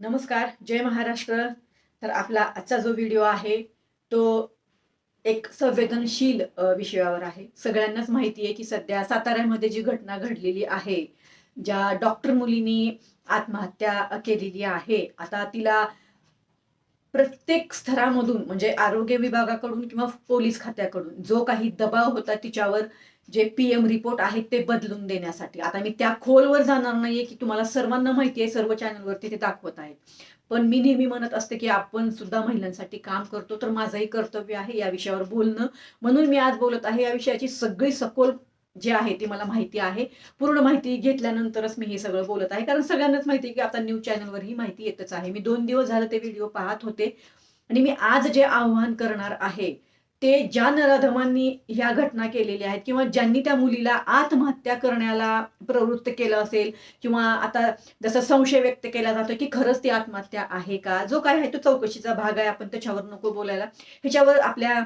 नमस्कार जय महाराष्ट्र. तर आपला आजचा जो व्हिडिओ आहे तो एक संवेदनशील विषयावर आहे. सगळ्यांनाच माहिती आहे की सध्या साताऱ्यामध्ये जी घटना घडलेली आहे ज्या डॉक्टर मुलीनी आत्महत्या केलेली आहे आता तिला प्रत्येक स्तरामधून म्हणजे आरोग्य विभागाकडून किंवा पोलीस खात्याकडून जो काही दबाव होता तिच्यावर जे पीएम रिपोर्ट आहेत ते बदलून देण्यासाठी. आता मी त्या खोलवर जाणार नाहीये की तुम्हाला सर्वांना माहिती आहे सर्व चॅनलवरती ते दाखवत आहेत. पण मी नेहमी म्हणत असते की आपण सुद्धा महिलांसाठी काम करतो तर माझंही कर्तव्य आहे या विषयावर बोलणं. म्हणून मी आज बोलत आहे या विषयाची सगळी सखोल जे आहे ती मला माहिती आहे. पूर्ण माहिती घेतल्यानंतरच मी हे सगळं बोलत आहे. कारण सगळ्यांनाच माहिती आहे की आता न्यूज चॅनलवर ही माहिती येतच आहे. मी दोन दिवस झालं ते व्हिडिओ पाहत होते. आणि मी आज जे आव्हान करणार आहे ते ज्या नराधमांनी ह्या घटना केलेल्या आहेत किंवा ज्यांनी त्या मुलीला आत्महत्या करण्याला प्रवृत्त केलं असेल किंवा आता जसं संशय व्यक्त केला जातो की खरंच ती आत्महत्या आहे का? जो काय आहे तो चौकशीचा भाग आहे आपण त्याच्यावर नको बोलायला. ह्याच्यावर आपल्या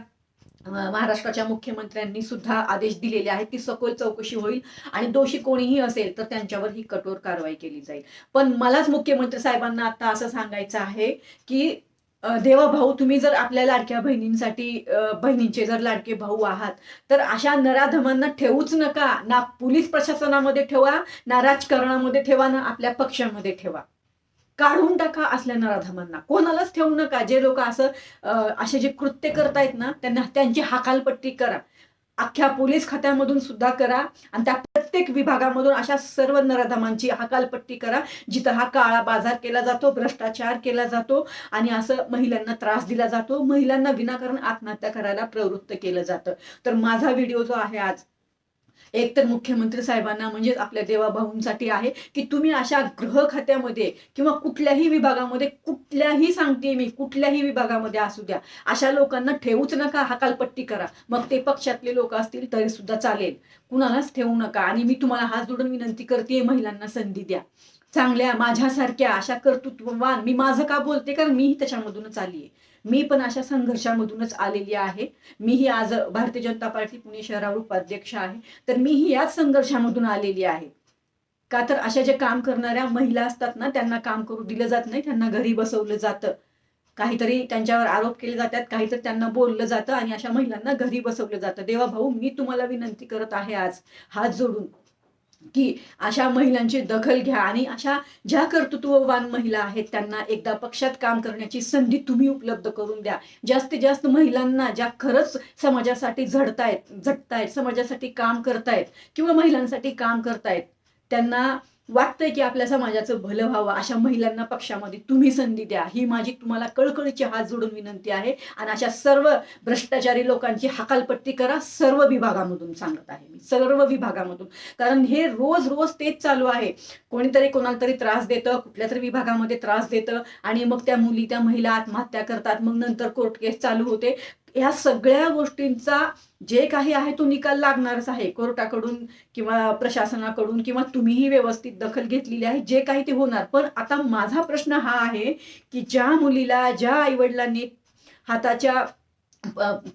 महाराष्ट्राच्या मुख्यमंत्र्यांनी सुद्धा आदेश दिलेले आहेत की सखोल चौकशी होईल आणि दोषी कोणीही असेल तर त्यांच्यावर ही कठोर कारवाई केली जाईल. पण मलाच मुख्यमंत्री साहेबांना आता असं सांगायचं आहे की देवा भाऊ तुम्ही जर आपल्या लाडक्या बहिणींसाठी बहिणींचे जर लाडके भाऊ आहात तर अशा नराधमांना ठेवूच नका. ना पोलीस प्रशासनामध्ये ठेवा ना राजकारणामध्ये ठेवा ना आपल्या पक्षामध्ये ठेवा. काढून टाका असल्या नराधमांना. कोणालाच ठेवू नका. जे लोक असं असे जे कृत्य करतायत ना त्यांना त्यांची हकालपट्टी करा. अख्ख्या पोलीस खात्यामधून सुद्धा करा आणि त्या प्रत्येक विभागामधून अशा सर्व नराधमांची हकालपट्टी करा जिथं हा काळा बाजार केला जातो भ्रष्टाचार केला जातो आणि असं महिलांना त्रास दिला जातो. महिलांना विनाकारण आत्महत्या करायला प्रवृत्त केलं जातं. तर माझा व्हिडिओ जो आहे आज एक तर मुख्यमंत्री साहेबांना म्हणजेच आपल्या देवाभाऊंसाठी आहे की तुम्ही अशा गृह खात्यामध्ये किंवा कुठल्याही विभागामध्ये कुठल्याही सांगते मी कुठल्याही विभागामध्ये असू द्या अशा लोकांना ठेवूच नका हकालपट्टी करा. मग ते पक्षातले लोक असतील तरी सुद्धा चालेल. कुणालाच ठेवू नका. आणि मी तुम्हाला हात जोडून विनंती करते महिलांना संधी द्या. चांगल्या माझ्यासारख्या अशा कर्तृत्ववान मी माझं का बोलते? कारण मीही त्याच्यामधूनच आली आहे. मी पण अशा संघर्षामधूनच आलेली आहे. मीही आज भारतीय जनता पार्टी पुणे शहरावर उपाध्यक्ष आहे. तर मीही याच संघर्षामधून आलेली आहे. का तर अशा जे काम करणाऱ्या महिला असतात ना त्यांना काम करू दिलं जात नाही त्यांना घरी बसवलं जातं. काहीतरी त्यांच्यावर आरोप केले जातात काहीतरी त्यांना बोललं जातं आणि अशा महिलांना घरी बसवलं जातं. देवा भाऊ मी तुम्हाला विनंती करत आहे आज हात जोडून. की अशा महिलांची दखल घ्या आणि अशा ज्या कर्तृत्ववान महिला आहेत त्यांना एकदा पक्षात काम करण्याची संधी तुम्ही उपलब्ध करून द्या. जास्तीत जास्त महिलांना ज्या खरंच समाजासाठी झडतायत झटतायत समाजासाठी काम करतायत किंवा महिलांसाठी काम करतायत त्यांना वाटतंय की आपल्या समाजाचं भलं व्हावं अशा महिलांना पक्षामध्ये तुम्ही संधी द्या. ही माझी तुम्हाला कळकळीची हात जोडून विनंती आहे आणि अशा सर्व भ्रष्टाचारी लोकांची हकालपट्टी करा सर्व विभागामधून सांगत आहे मी. सर्व विभागामधून. कारण हे रोज रोज तेच चालू आहे. कोणीतरी कोणाला तरी त्रास देतं कुठल्या तरी विभागामध्ये त्रास देतं आणि मग त्या मुली त्या महिला आत्महत्या करतात. मग नंतर कोर्ट केस चालू होते. या सगळ्या गोष्टींचा जे काही आहे तो निकाल लागणारच आहे. कोर्टाकडून किंवा प्रशासनाकडून किंवा तुम्हीही व्यवस्थित दखल घेतलेली आहे जे काही ते होणार. पण आता माझा प्रश्न हा आहे की ज्या मुलीला ज्या आईवडिलांनी हाताच्या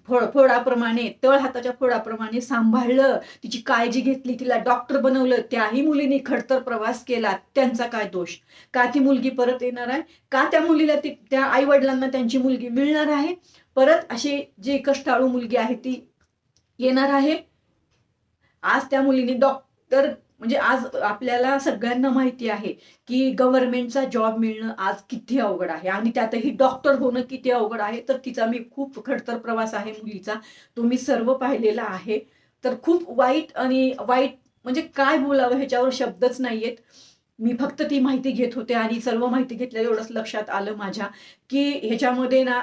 फोड फोडाप्रमाणे तळ हाताच्या फोडाप्रमाणे सांभाळलं तिची काळजी घेतली तिला डॉक्टर बनवलं त्याही मुलीने खडतर प्रवास केला त्यांचा काय दोष? का ती मुलगी परत येणार आहे? का त्या मुलीला ती त्या आई वडिलांना त्यांची मुलगी मिळणार आहे? परत अशी जी कष्टाळू मुलगी आहे ती येणार आहे. आज त्या मुलीने डॉक्टर म्हणजे आज आपल्याला सगळ्यांना माहिती आहे की गव्हर्नमेंटचा जॉब मिळणं आज किती अवघड आहे. आणि त्यातही डॉक्टर होणं किती अवघड आहे. तर तिचा मी खूप खडतर प्रवास आहे मुलीचा. तो मी सर्व पाहिलेला आहे. तर खूप वाईट आणि वाईट म्हणजे काय बोलावं ह्याच्यावर शब्दच नाहीयेत. मी फक्त ती माहिती घेत होते आणि सर्व माहिती घेतल्या एवढंच लक्षात आलं माझ्या की ह्याच्यामध्ये ना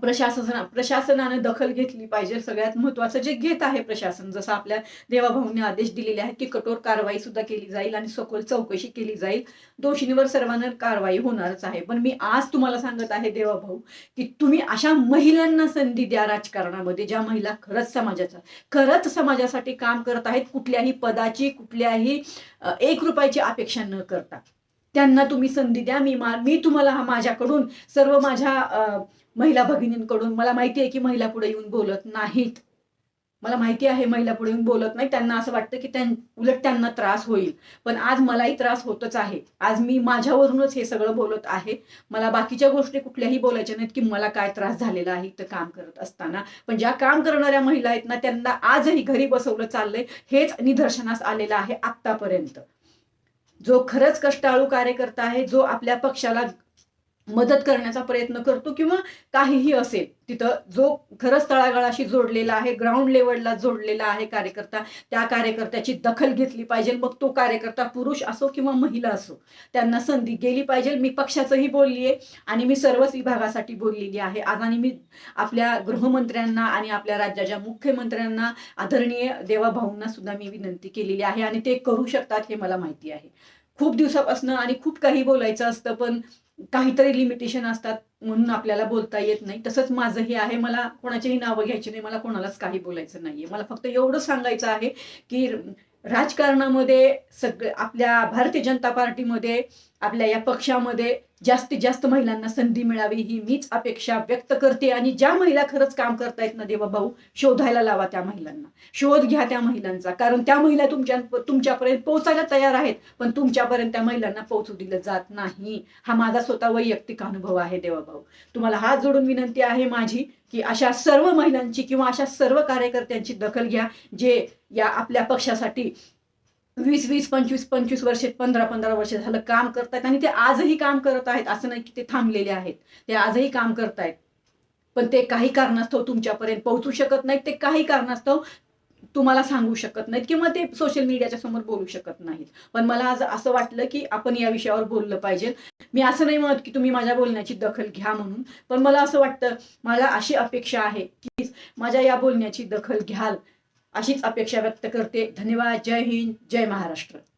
प्रशासना प्रशासनाने दखल घेतली पाहिजे सगळ्यात महत्वाचं जे घेत आहे प्रशासन. जसं आपल्या देवाभाऊंनी आदेश दिलेले आहेत की कठोर कारवाई सुद्धा केली जाईल आणि सखोल चौकशी केली जाईल. दोषींवर सर्वांना कारवाई होणारच आहे. पण मी आज तुम्हाला सांगत आहे देवाभाऊ की तुम्ही अशा महिलांना संधी द्या राजकारणामध्ये ज्या महिला खरंच समाजाचा खरंच समाजासाठी काम करत आहेत कुठल्याही पदाची कुठल्याही एक रुपयाची अपेक्षा न करता. त्यांना तुम्ही संधी द्या. मी मा मी तुम्हाला हा माझ्याकडून सर्व माझ्या महिला भगिनींकडून मला माहिती आहे की महिला पुढे येऊन बोलत नाहीत. मला माहिती आहे महिला पुढे येऊन बोलत नाही त्यांना असं वाटतं की त्यां उलट त्यांना त्रास होईल. पण आज मलाही त्रास होतच आहे. आज मी माझ्यावरूनच हे सगळं बोलत आहे. मला बाकीच्या गोष्टी कुठल्याही बोलायच्या नाहीत की मला काय त्रास झालेला आहे इथं काम करत असताना. पण ज्या काम करणाऱ्या महिला आहेत ना त्यांना आजही घरी बसवलं चाललंय. हेच निदर्शनास आलेलं आहे आत्तापर्यंत. जो खरंच कष्टाळू कार्यकर्ता आहे जो आपल्या पक्षाला मदत करण्याचा प्रयत्न करतो किंवा काहीही असेल तिथं जो खरंच तळागाळाशी जोडलेला आहे ग्राउंड लेवलला जोडलेला आहे कार्यकर्ता त्या कार्यकर्त्याची दखल घेतली पाहिजे मग तो कार्यकर्ता पुरुष असो किंवा महिला असो त्यांना संधी गेली पाहिजे. मी पक्षाचंही बोलली आहे आणि मी सर्वच विभागासाठी बोललेली आहे. आज आणि मी आपल्या गृहमंत्र्यांना आणि आपल्या राज्याच्या मुख्यमंत्र्यांना आदरणीय देवाभाऊंना सुद्धा मी विनंती केलेली आहे आणि ते करू शकतात हे मला माहिती आहे. खूप दिवसापासून आणि खूप काही बोलायचं असतं पण काहीतरी लिमिटेशन असतात म्हणून आपल्याला बोलता येत नाही. तसंच माझंही आहे मला कोणाचीही नावं घ्यायची नाही मला कोणालाच काही बोलायचं नाहीये. मला फक्त एवढं सांगायचं आहे की राजकारणामध्ये सगळे आपल्या भारतीय जनता पार्टीमध्ये आपल्या या पक्षामध्ये जास्तीत जास्त महिलांना संधी मिळावी ही मीच अपेक्षा व्यक्त करते. आणि ज्या महिला खरंच काम करतायत ना देवा भाऊ शोधायला लावा त्या महिलांना. शोध घ्या त्या महिलांचा. कारण त्या महिला तुमच्या तुमच्यापर्यंत पोहोचायला तयार आहेत पण तुमच्यापर्यंत त्या महिलांना पोहोचू दिलं जात नाही. हा माझा स्वतः वैयक्तिक अनुभव आहे देवा भाऊ. तुम्हाला हात जोडून विनंती आहे माझी की अशा सर्व महिलांची किंवा अशा सर्व कार्यकर्त्यांची दखल घ्या जे या आपल्या पक्षासाठी वीस वीस पंचवीस पंचवीस वर्षे पंधरा पंधरा वर्ष झालं काम करतायत आणि ते आजही काम करत आहेत असं नाही की ते थांबलेले आहेत. ते आजही काम करतायत. पण ते काही कारणास्तव तुमच्यापर्यंत पोहोचू शकत नाहीत ते काही कारणास्तव तुम्हाला सांगू शकत नाहीत किंवा ते सोशल मीडियाच्या समोर बोलू शकत नाहीत. पण मला आज असं वाटलं की आपण या विषयावर बोललं पाहिजे. मी असं नाही म्हणत की तुम्ही माझ्या बोलण्याची दखल घ्या म्हणून पण मला असं वाटतं मला अशी अपेक्षा आहे की माझ्या या बोलण्याची दखल घ्याल. अशीच अपेक्षा व्यक्त करते. धन्यवाद. जय हिंद. जय महाराष्ट्र.